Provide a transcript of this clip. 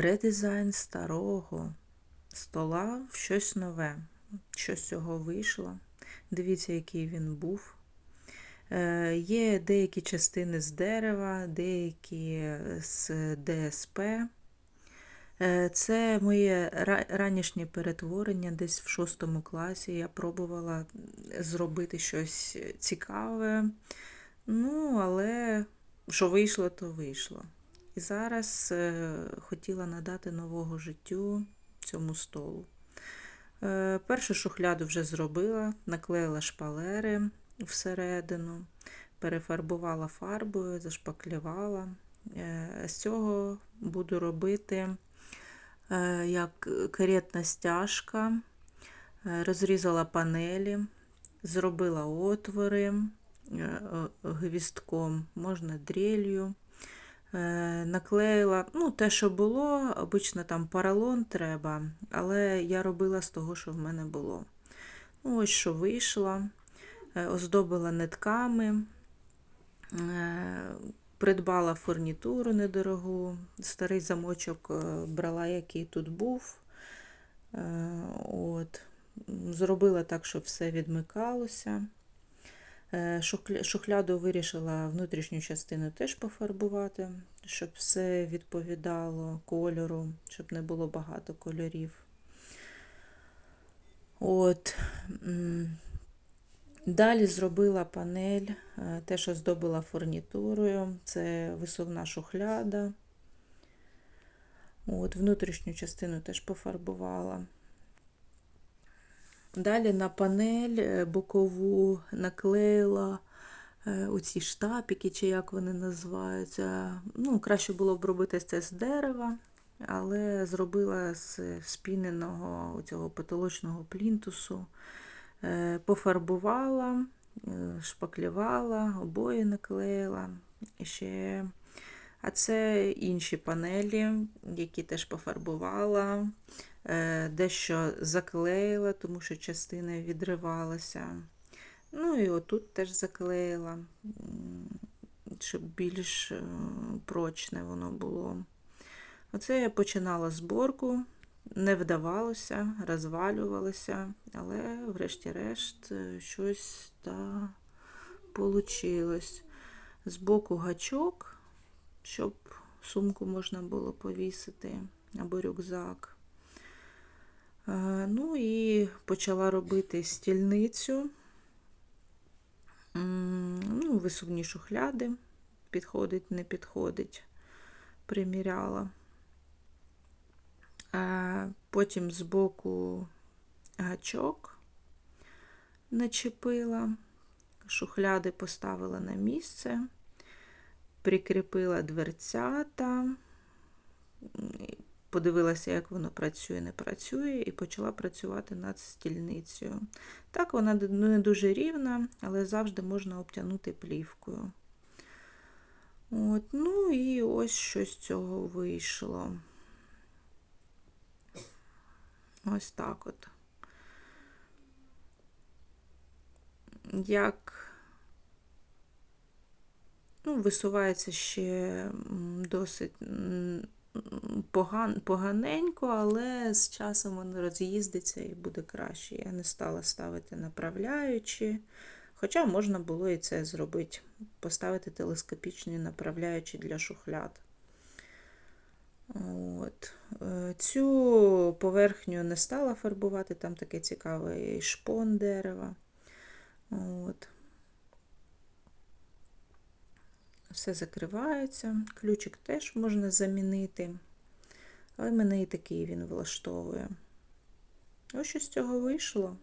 редизайн старого стола в щось нове. Що з цього вийшло. Дивіться, який він був. Е, Є деякі частини з дерева, деякі з ДСП. Е, Це моє ранішнє перетворення десь в шостому класі. Я пробувала зробити щось цікаве. Ну, але що вийшло, то вийшло. І зараз е, хотіла надати нового життю цьому столу. Е, Першу шухляду вже зробила, наклеїла шпалери всередину, перефарбувала фарбою, зашпаклювала. Е, З цього буду робити як каретна стяжка, розрізала панелі, зробила отвори гвістком, можна дрелью. Е, Наклеїла, ну, те, що було, обично там поролон треба, але я робила з того, що в мене було. Ну, ось що вийшло. Е, Оздобила нитками, е, придбала фурнітуру недорогу, старий замочок брала, який тут був. От. Зробила так, щоб все відмикалося. Е, шухля- Шухляду вирішила внутрішню частину теж пофарбувати, щоб все відповідало кольору, щоб не було багато кольорів. От. Далі зробила панель, е, те, що здобила фурнітурою, це висувна шухляда. От, внутрішню частину теж пофарбувала. Далі на панель е, бокову наклеїла е, оці штапики, чи як вони називаються. Ну, краще було б робити це з дерева, але зробила з спіненого цього потолочного плінтусу. Е, Пофарбувала, шпаклювала, обої наклеїла. Ще... А це інші панелі, які теж пофарбувала, е, дещо заклеїла, тому що частина відривалася. Ну і отут теж заклеїла, щоб більш е, прочне воно було. Оце я починала зборку, не вдавалося, розвалювалося, але врешті-решт е, щось та получилось. Збоку гачок, щоб сумку можна було повісити або рюкзак. Е, Ну і почала робити стільницю. Ну, висувні шухляди. Підходить, не підходить. Приміряла. Е, Потім збоку гачок начепила, шухляди поставила на місце, прикріпила дверцята, подивилася, як воно працює, не працює, і почала працювати над стільницею. Так, вона не дуже рівна, але завжди можна обтягнути плівкою. От, ну і ось що з цього вийшло. Ось так от. Як ну, висувається ще досить поган, поганенько, але з часом воно роз'їздиться і буде краще. Я не стала ставити направляючі, хоча можна було і це зробити, поставити телескопічні направляючі для шухляд. От. Е, Цю поверхню не стала фарбувати, там такий цікавий шпон дерева. От. Все закривається. Ключик теж можна замінити. Але мене і такий він влаштовує. Ось що з цього вийшло.